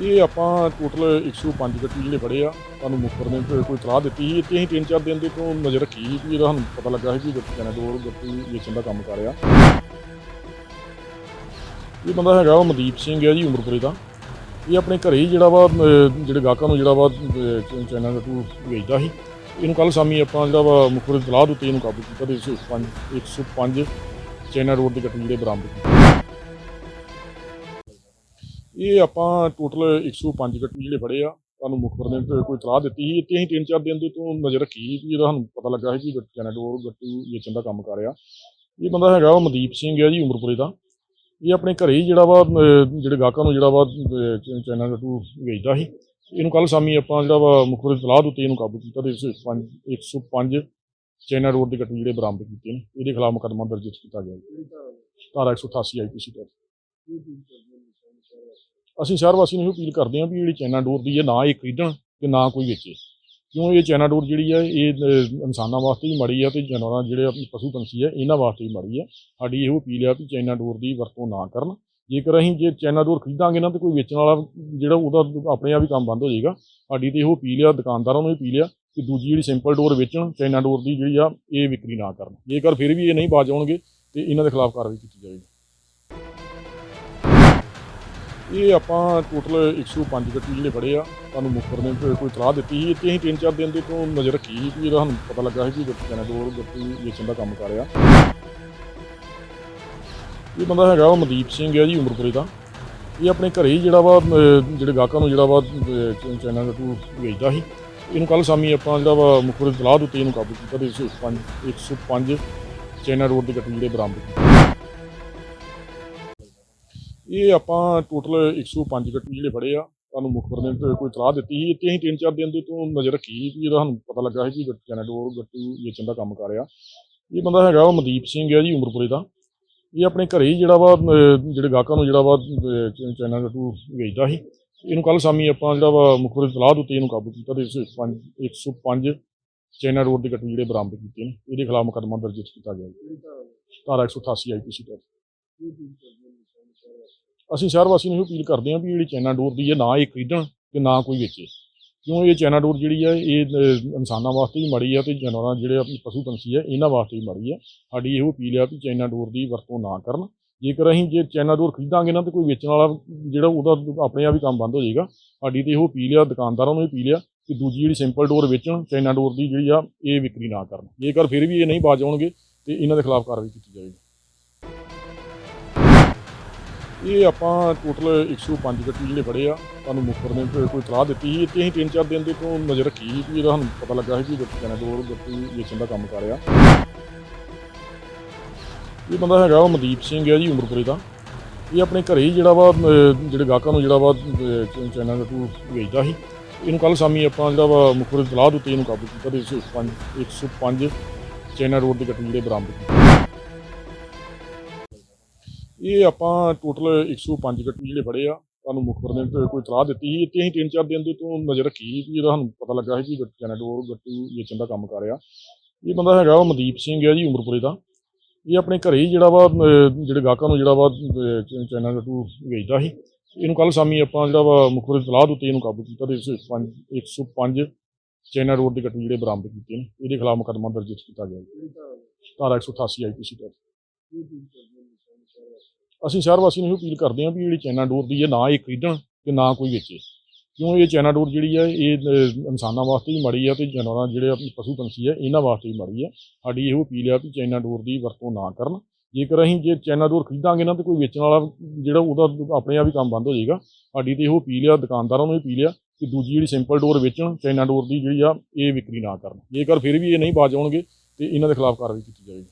ਇਹ ਆਪਾਂ ਟੋਟਲ 105 ਗੱਟੀ ਜਿਹੜੇ ਫੜੇ ਆ ਤੁਹਾਨੂੰ ਮੁਖਬਰ ਨੇ ਕੋਈ- ਕੋਈ ਸਲਾਹ ਦਿੱਤੀ ਸੀ। ਤੇ ਅਸੀਂ ਤਿੰਨ ਚਾਰ ਦਿਨ ਦੇ ਤੋਂ ਨਜ਼ਰ ਰੱਖੀ ਸੀ ਕਿ ਇਹਦਾ ਸਾਨੂੰ ਪਤਾ ਲੱਗਾ ਸੀ ਕਿ ਗੱਟੀ ਕੈਨੇਡੋਰ ਗੱਟੀ ਵੇਚਣ ਦਾ ਕੰਮ ਕਰ ਰਿਹਾ। ਇਹ ਬੰਦਾ ਹੈਗਾ ਉਹ ਮਨਦੀਪ ਸਿੰਘ ਹੈ ਜੀ ਉਮਰਪੁਰੇ ਦਾ। ਇਹ ਆਪਣੇ ਘਰੇ ਹੀ ਜਿਹੜਾ ਵਾ ਜਿਹੜੇ ਗਾਹਕਾਂ ਨੂੰ ਜਿਹੜਾ ਵਾ ਅਹ, ਚਾਈਨਾ ਗੱਟੂ ਵੇਚਦਾ ਸੀ। ਇਹਨੂੰ ਕੱਲ ਸ਼ਾਮੀ ਆਪਾਂ ਜਿਹੜਾ ਵਾ ਮੁਖਬਰ ਦੀ ਸਲਾਹ ਦਿੱਤੀ ਇਹਨੂੰ ਕਾਬੂ ਕੀਤਾ ਤੇ 105 105 ਚਾਈਨਾ ਰੋਡ ਦੇ ਗੱਟੀ ਜਿਹੜੇ ਬਰਾਮਦ ਕੀਤੇ। ਇਹ ਆਪਾਂ ਟੋਟਲ 105 ਗੱਟੀ ਜਿਹੜੇ ਫੜੇ ਆ ਤੁਹਾਨੂੰ ਮੁਖਬਰ ਨੇ ਕੋਈ- ਤਲਾਹ ਦਿੱਤੀ ਸੀ। ਤੇ ਅਸੀਂ ਤਿੰਨ ਚਾਰ ਦਿਨ ਦੇ ਤੋਂ ਨਜ਼ਰ ਰੱਖੀ ਸੀ ਕਿ ਇਹਦਾ ਸਾਨੂੰ ਪਤਾ ਲੱਗਾ ਸੀ ਕਿ ਗੱਟੀ ਕੈਨੇਡੋਰ ਗੱਟੀ ਵੇਚਣ ਦਾ ਕੰਮ ਕਰ ਰਿਹਾ। ਇਹ ਬੰਦਾ ਹੈਗਾ ਉਹ ਮਨਦੀਪ ਸਿੰਘ ਹੈ ਜੀ, ਉਮਰਪੁਰੇ ਦਾ। ਇਹ ਆਪਣੇ ਘਰੇ ਹੀ ਜਿਹੜਾ ਵਾ ਜਿਹੜੇ ਗਾਹਕਾਂ ਨੂੰ ਜਿਹੜਾ ਵਾ ਚਾਈਨਾ ਗੱਟੂ ਵੇਚਦਾ ਸੀ। ਇਹਨੂੰ ਕੱਲ ਸ਼ਾਮੀ ਆਪਾਂ ਜਿਹੜਾ ਵਾ ਮੁਖਬਰ ਦੀ ਤਲਾਹ ਦਿੱਤੀ, ਇਹਨੂੰ ਕਾਬੂ ਕੀਤਾ ਤੇ 105 105 ਚਾਈਨਾ ਰੋਡ ਦੇ ਗੱਟੂ ਜਿਹੜੇ ਬਰਾਮਦ ਕੀਤੇ ਨੇ। ਇਹਦੇ ਖਿਲਾਫ ਮੁਕੱਦਮਾ ਦਰਜ ਕੀਤਾ ਗਿਆ ਹੈ। ਧਾਰਾ 188 ਆਈਪੀਸੀ ਤਹਿਤ ਅਸੀਂ ਸ਼ਹਿਰ ਵਾਸੀ ਨੂੰ ਇਹ ਅਪੀਲ ਕਰਦੇ ਹਾਂ ਵੀ ਜਿਹੜੀ ਚਾਈਨਾ ਡੋਰ ਦੀ ਹੈ, ਨਾ ਇਹ ਖਰੀਦਣ ਤੇ ਨਾ ਕੋਈ ਵੇਚੇ। ਕਿਉਂ ਇਹ ਚਾਈਨਾ ਡੋਰ ਜਿਹੜੀ ਹੈ, ਇਹ ਇਨਸਾਨਾਂ ਵਾਸਤੇ ਵੀ ਮਾੜੀ ਆ ਤੇ ਜਾਨਵਰਾਂ ਜਿਹੜੇ ਆਪਣੇ ਪਸ਼ੂ ਪੰਛੀ ਹੈ, ਇਹਨਾਂ ਵਾਸਤੇ ਵੀ ਮਾੜੀ ਆ ਸਾਡੀ ਇਹੋ ਅਪੀਲ ਆ ਵੀ ਚਾਈਨਾ ਡੋਰ ਦੀ ਵਰਤੋਂ ਨਾ ਕਰਨ। ਜੇਕਰ ਅਸੀਂ ਜੇ ਚਾਈਨਾ ਡੋਰ ਖਰੀਦਾਂਗੇ ਨਾ ਤੇ ਕੋਈ ਵੇਚਣ ਵਾਲਾ ਜਿਹੜਾ ਉਹਦਾ ਆਪਣੇ ਆਪ ਹੀ ਕੰਮ ਬੰਦ ਹੋ ਜਾਏਗਾ। ਸਾਡੀ ਤੇ ਇਹੋ ਅਪੀਲ ਆ ਦੁਕਾਨਦਾਰਾਂ ਨੂੰ ਇਹ ਅਪੀਲ ਆ ਕਿ ਦੂਜੀ ਜਿਹੜੀ ਸਿੰਪਲ ਡੋਰ ਵੇਚਣ ਚਾਈਨਾ ਡੋਰ ਦੀ ਜਿਹੜੀ ਆ, ਇਹ ਵਿਕਰੀ ਨਾ ਕਰਨ। ਜੇਕਰ ਫਿਰ ਵੀ ਇਹ ਨਹੀਂ ਬਾਜ ਆਉਣਗੇ ਤੇ ਇਹਨਾਂ ਦੇ ਖਿਲਾਫ ਕਾਰਵਾਈ ਕੀਤੀ ਜਾਵੇਗੀ ਇਹ ਆਪਾਂ ਟੋਟਲ 105 ਗੱਟੀ ਜਿਹੜੇ ਫੜੇ ਆ ਤੁਹਾਨੂੰ ਮੁਖਬਰ ਨੇ ਕੋਈ- ਕੋਈ ਸਲਾਹ ਦਿੱਤੀ ਸੀ। ਤੇ ਅਸੀਂ ਤਿੰਨ ਚਾਰ ਦਿਨ ਦੇ ਤੋਂ ਨਜ਼ਰ ਰੱਖੀ ਸੀ ਕਿ ਇਹਦਾ ਸਾਨੂੰ ਪਤਾ ਲੱਗਾ ਸੀ ਕਿ ਗੱਟੀ ਕੈਨੇਡੋਰ ਗੱਟੀ ਵੇਚਣ ਦਾ ਕੰਮ ਕਰ ਰਿਹਾ। ਇਹ ਬੰਦਾ ਹੈਗਾ ਉਹ ਮਨਦੀਪ ਸਿੰਘ ਹੈ ਜੀ ਉਮਰਪੁਰੇ ਦਾ। ਇਹ ਆਪਣੇ ਘਰੇ ਹੀ ਜਿਹੜਾ ਵਾ ਜਿਹੜੇ ਗਾਹਕਾਂ ਨੂੰ ਜਿਹੜਾ ਵਾ ਅਹ, ਚਾਈਨਾ ਗੱਟੂ ਵੇਚਦਾ ਸੀ। ਇਹਨੂੰ ਕੱਲ ਸ਼ਾਮੀ ਆਪਾਂ ਜਿਹੜਾ ਵਾ ਮੁਖਬਰ ਦੀ ਸਲਾਹ ਦਿੱਤੀ ਇਹਨੂੰ ਕਾਬੂ ਕੀਤਾ ਤੇ 105 105 ਚਾਈਨਾ ਰੋਡ ਦੇ ਗੱਟੂ ਜਿਹੜੇ ਬਰਾਮਦ ਕੀਤੇ। ਇਹ ਆਪਾਂ ਟੋਟਲ 105 ਗੱਟੀ ਜਿਹੜੇ ਫੜੇ ਆ, ਤੁਹਾਨੂੰ ਮੁਖਬਰ ਨੇ ਕੋਈ- ਤਲਾਹ ਦਿੱਤੀ ਸੀ ਤੇ ਅਸੀਂ ਤਿੰਨ ਚਾਰ ਦਿਨ ਦੇ ਤੋਂ ਨਜ਼ਰ ਰੱਖੀ ਸੀ ਕਿ ਇਹਦਾ ਸਾਨੂੰ ਪਤਾ ਲੱਗਾ ਸੀ ਕਿ ਗੱਟੀ ਕੈਨੇਡੋਰ ਗੱਟੀ ਵੇਚਣ ਦਾ ਕੰਮ ਕਰ ਰਿਹਾ। ਇਹ ਬੰਦਾ ਹੈਗਾ ਉਹ ਮਨਦੀਪ ਸਿੰਘ ਹੈ ਜੀ, ਉਮਰਪੁਰੇ ਦਾ। ਇਹ ਆਪਣੇ ਘਰੇ ਹੀ ਜਿਹੜਾ ਵਾ ਜਿਹੜੇ ਗਾਹਕਾਂ ਨੂੰ ਜਿਹੜਾ ਵਾ ਚਾਈਨਾ ਗੱਟੂ ਵੇਚਦਾ ਸੀ। ਇਹਨੂੰ ਕੱਲ ਸ਼ਾਮੀ ਆਪਾਂ ਜਿਹੜਾ ਵਾ ਮੁਖਬਰ ਦੀ ਸਲਾਹ ਦਿੱਤੀ, ਇਹਨੂੰ ਕਾਬੂ ਕੀਤਾ ਤੇ 105 105 ਚਾਈਨਾ ਰੋਡ ਦੇ ਗੱਟੂ ਜਿਹੜੇ ਬਰਾਮਦ ਕੀਤੇ ਨੇ। ਇਹਦੇ ਖਿਲਾਫ ਮੁਕੱਦਮਾ ਦਰਜ ਕੀਤਾ ਗਿਆ ਹੈ। ਧਾਰਾ 188 ਆਈਪੀਸੀ ਤਹਿਤ ਅਸੀਂ ਸ਼ਹਿਰ ਵਾਸੀ ਨੂੰ ਇਹ ਅਪੀਲ ਕਰਦੇ ਹਾਂ ਵੀ ਜਿਹੜੀ ਚਾਈਨਾ ਡੋਰ ਦੀ ਹੈ ਨਾ ਇਹ ਖਰੀਦਣ ਤੇ ਨਾ ਕੋਈ ਵੇਚੇ। ਕਿਉਂ ਇਹ ਚਾਈਨਾ ਡੋਰ ਜਿਹੜੀ ਹੈ, ਇਹ ਇਨਸਾਨਾਂ ਵਾਸਤੇ ਵੀ ਮਾੜੀ ਆ ਤੇ ਜਾਨਵਰਾਂ ਜਿਹੜੇ ਆਪਣੇ ਪਸ਼ੂ ਪੰਛੀ ਹੈ, ਇਹਨਾਂ ਵਾਸਤੇ ਵੀ ਮਾੜੀ ਹੈ। ਸਾਡੀ ਇਹੋ ਅਪੀਲ ਆ ਵੀ ਚਾਈਨਾ ਡੋਰ ਦੀ ਵਰਤੋਂ ਨਾ ਕਰਨ। ਜੇਕਰ ਅਸੀਂ ਜੇ ਚਾਈਨਾ ਡੋਰ ਖਰੀਦਾਂਗੇ ਨਾ ਤੇ ਕੋਈ ਵੇਚਣ ਵਾਲਾ ਜਿਹੜਾ ਉਹਦਾ ਆਪਣੇ ਆਪ ਹੀ ਕੰਮ ਬੰਦ ਹੋ ਜਾਏਗਾ। ਸਾਡੀ ਤੇ ਇਹੋ ਅਪੀਲ ਆ ਦੁਕਾਨਦਾਰਾਂ ਨੂੰ ਵੀ ਅਪੀਲ ਆ ਕਿ ਦੂਜੀ ਜਿਹੜੀ ਸਿੰਪਲ ਡੋਰ ਵੇਚਣ ਚਾਈਨਾ ਡੋਰ ਦੀ ਜਿਹੜੀ ਆ, ਇਹ ਵਿਕਰੀ ਨਾ ਕਰਨ। ਜੇਕਰ ਫਿਰ ਵੀ ਇਹ ਨਹੀਂ ਬਾਜ ਆਉਣਗੇ ਤੇ ਇਹਨਾਂ ਦੇ ਖਿਲਾਫ ਕਾਰਵਾਈ ਕੀਤੀ ਜਾਵੇਗੀ ਇਹ ਆਪਾਂ ਟੋਟਲ 105 ਗੱਟੀ ਜਿਹੜੇ ਫੜੇ ਆ ਤੁਹਾਨੂੰ ਮੁਖਰ ਨੇ ਕੋਈ- ਕੋਈ ਸਲਾਹ ਦਿੱਤੀ ਸੀ। ਤੇ ਅਸੀਂ ਤਿੰਨ ਚਾਰ ਦਿਨ ਦੇ ਤੋਂ ਨਜ਼ਰ ਰੱਖੀ ਸੀ ਕਿ ਇਹਦਾ ਸਾਨੂੰ ਪਤਾ ਲੱਗਾ ਸੀ ਕਿ ਗੱਟੀ ਕੈਨੇਡੋਰ ਗੱਟੀ ਵੇਚਣ ਦਾ ਕੰਮ ਕਰ ਰਿਹਾ। ਇਹ ਬੰਦਾ ਹੈਗਾ ਉਹ ਮਨਦੀਪ ਸਿੰਘ ਹੈ ਜੀ ਉਮਰਪੁਰੇ ਦਾ। ਇਹ ਆਪਣੇ ਘਰੇ ਹੀ ਜਿਹੜਾ ਵਾ ਜਿਹੜੇ ਗਾਹਕਾਂ ਨੂੰ ਜਿਹੜਾ ਵਾ ਅਹ, ਚਾਈਨਾ ਗੱਟੂ ਵੇਚਦਾ ਸੀ। ਇਹਨੂੰ ਕੱਲ ਸ਼ਾਮੀ ਆਪਾਂ ਜਿਹੜਾ ਵਾ ਮੁਖਬਰ ਦੀ ਸਲਾਹ ਦਿੱਤੀ ਇਹਨੂੰ ਕਾਬੂ ਕੀਤਾ ਤੇ 105 105 ਚਾਈਨਾ ਰੋਡ ਦੇ ਗੱਟੀ ਜਿਹੜੇ ਬਰਾਮਦ ਕੀਤੇ। ਇਹ ਆਪਾਂ ਟੋਟਲ 105 ਗੱਟੀ ਜਿਹੜੇ ਫੜੇ ਆ ਤੁਹਾਨੂੰ ਮੁਖਬਰ ਨੇ ਕੋਈ- ਤਲਾਹ ਦਿੱਤੀ ਸੀ। ਤੇ ਅਸੀਂ ਤਿੰਨ ਚਾਰ ਦਿਨ ਦੇ ਤੋਂ ਨਜ਼ਰ ਰੱਖੀ ਸੀ ਕਿ ਇਹਦਾ ਸਾਨੂੰ ਪਤਾ ਲੱਗਾ ਸੀ ਕਿ ਗੱਟੀ ਕੈਨੇਡੋਰ ਗੱਟੀ ਵੇਚਣ ਦਾ ਕੰਮ ਕਰ ਰਿਹਾ। ਇਹ ਬੰਦਾ ਹੈਗਾ ਉਹ ਮਨਦੀਪ ਸਿੰਘ ਹੈ ਜੀ, ਉਮਰਪੁਰੇ ਦਾ। ਇਹ ਆਪਣੇ ਘਰੇ ਹੀ ਜਿਹੜਾ ਵਾ ਜਿਹੜੇ ਗਾਹਕਾਂ ਨੂੰ ਜਿਹੜਾ ਵਾ ਚਾਈਨਾ ਗੱਟੂ ਵੇਚਦਾ ਸੀ। ਇਹਨੂੰ ਕੱਲ ਸ਼ਾਮੀ ਆਪਾਂ ਜਿਹੜਾ ਵਾ ਮੁਖਬਰ ਦੀ ਸਲਾਹ ਦਿੱਤੀ, ਇਹਨੂੰ ਕਾਬੂ ਕੀਤਾ ਤੇ 105 105 ਚਾਈਨਾ ਰੋਡ ਦੇ ਗੱਟੂ ਜਿਹੜੇ ਬਰਾਮਦ ਕੀਤੇ ਨੇ। ਇਹਦੇ ਖਿਲਾਫ ਮੁਕੱਦਮਾ ਦਰਜ ਕੀਤਾ ਗਿਆ। ਹੈ। ਧਾਰਾ 188 ਆਈਪੀਸੀ ਤਹਿਤ ਅਸੀਂ ਸ਼ਹਿਰ ਵਾਸੀ ਨੂੰ ਇਹ ਅਪੀਲ ਕਰਦੇ ਹਾਂ ਵੀ ਜਿਹੜੀ ਚਾਈਨਾ ਡੋਰ ਦੀ ਹੈ, ਨਾ ਇਹ ਖਰੀਦਣ ਤੇ ਨਾ ਕੋਈ ਵੇਚੇ। ਕਿਉਂ ਇਹ ਚਾਈਨਾ ਡੋਰ ਜਿਹੜੀ ਹੈ, ਇਹ ਇਨਸਾਨਾਂ ਵਾਸਤੇ ਵੀ ਮਾੜੀ ਆ ਤੇ ਜਾਨਵਰਾਂ ਜਿਹੜੇ ਆਪਣੇ ਪਸ਼ੂ ਪੰਛੀ ਹੈ, ਇਹਨਾਂ ਵਾਸਤੇ ਵੀ ਮਾੜੀ ਹੈ। ਸਾਡੀ ਇਹੋ ਅਪੀਲ ਆ ਵੀ ਚਾਈਨਾ ਡੋਰ ਦੀ ਵਰਤੋਂ ਨਾ ਕਰਨ। ਜੇਕਰ ਅਸੀਂ ਜੇ ਚਾਈਨਾ ਡੋਰ ਖਰੀਦਾਂਗੇ ਨਾ ਤੇ ਕੋਈ ਵੇਚਣ ਵਾਲਾ ਜਿਹੜਾ ਉਹਦਾ ਆਪਣੇ ਆਪ ਹੀ ਕੰਮ ਬੰਦ ਹੋ ਜਾਏਗਾ। ਸਾਡੀ ਤੇ ਇਹੋ ਅਪੀਲ ਆ, ਦੁਕਾਨਦਾਰਾਂ ਨੂੰ ਇਹ ਅਪੀਲ ਆ ਕਿ ਦੂਜੀ ਜਿਹੜੀ ਸਿੰਪਲ ਡੋਰ ਵੇਚਣ ਚਾਈਨਾ ਡੋਰ ਦੀ ਜਿਹੜੀ ਆ, ਇਹ ਵਿਕਰੀ ਨਾ ਕਰਨ। ਜੇਕਰ ਫਿਰ ਵੀ ਇਹ ਨਹੀਂ ਬਾਜ ਆਉਣਗੇ ਤੇ ਇਹਨਾਂ ਦੇ ਖਿਲਾਫ ਕਾਰਵਾਈ ਕੀਤੀ ਜਾਵੇਗੀ